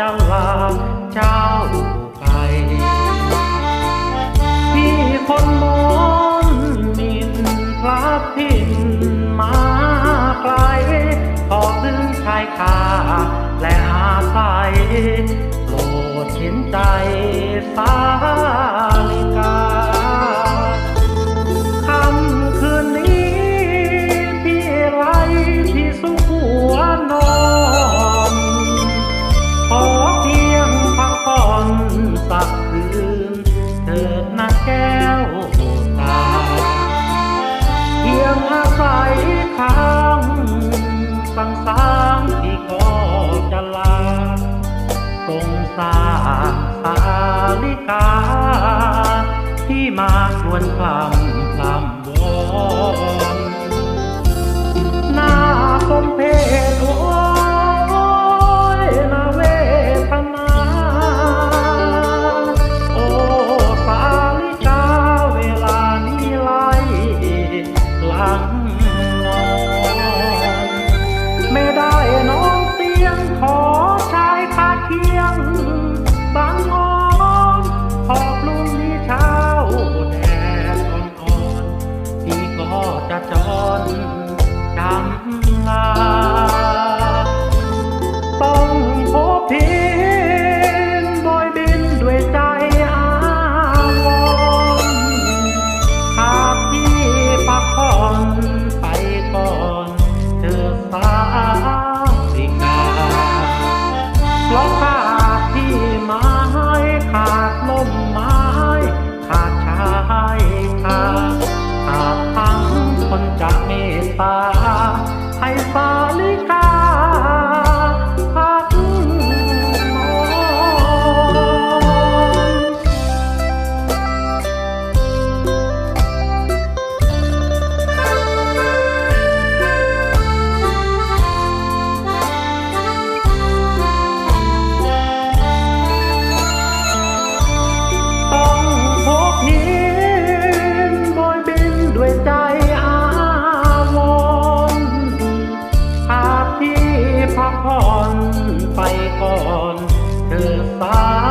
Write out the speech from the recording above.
จังหวะเจ้าไปพี่คนมอนมินรับทินมาไกลขอพึ่งชายคาและหาศัโปรดเห็นใจสา สร้างสาลิกา ที่มาชวนคลำ Lost ก่อนเดินตา